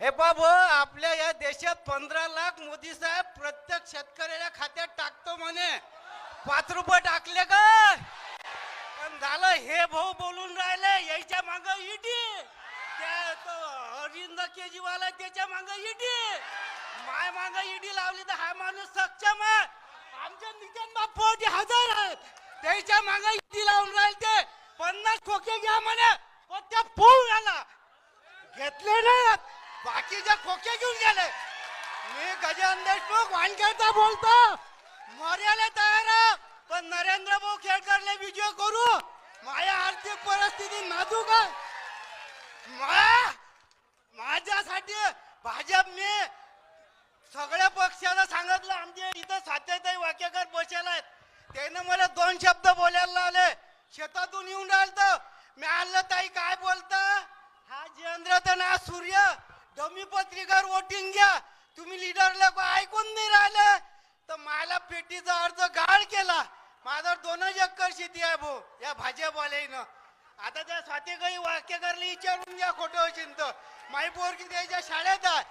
हे बाब आपल्या या देशात पंधरा लाख मोदी साहेब प्रत्येक शेतकऱ्याच्या खात्यात टाकतो म्हणे. पाच रुपये टाकले का? पण झालं हे भाऊ बोलून राहिले यायच्या माग इटी त्या तो अरविंद केजरीवाल आहे त्याच्या माग इडी माय माग इडी लावली तर हा माणूस सक्षम आहे. आमच्या नितीन बाप्पा हजार आहेत. त्याच्या माग इडी लावून राहिले ते. पन्नास खोके घ्या म्हणे. पण त्या पोळ आला घेतले ना बाकीच्या खोके घेऊन गेले. मी गजानन देशमुख वानखेडचा बोलतो. मर्याला तयार आहे. पण नरेंद्र भाऊ खेडकरले विजय करू. माझ्या आर्थिक परिस्थिती नाजूक आहे. मा- माझ्यासाठी भाजप मी सगळ्या पक्षाला सांगितलं. आमचे इथं सात्यताई वाक्यकर बसायला आहेत. त्यानं मला दोन शब्द बोलायला लावले. शेतातून येऊन राहिलं मी आणलं ताई काय बोलता? हा जयेंद्र तर ना सूर्य. डमी पत्रिकावर वोटिंग घ्या. तुम्ही लिडरला ऐकून नाही राहिलं. तर मला पेटीचा अर्ज गाळ केला. माझा दोनच एकर शेती आहे भाऊ. या भाजपवाल्यानं आता त्या स्वातीकाई वाक्यकरला विचारून घ्या खोटं चिंत माई पोरगी त्याच्या शाळेत आहे.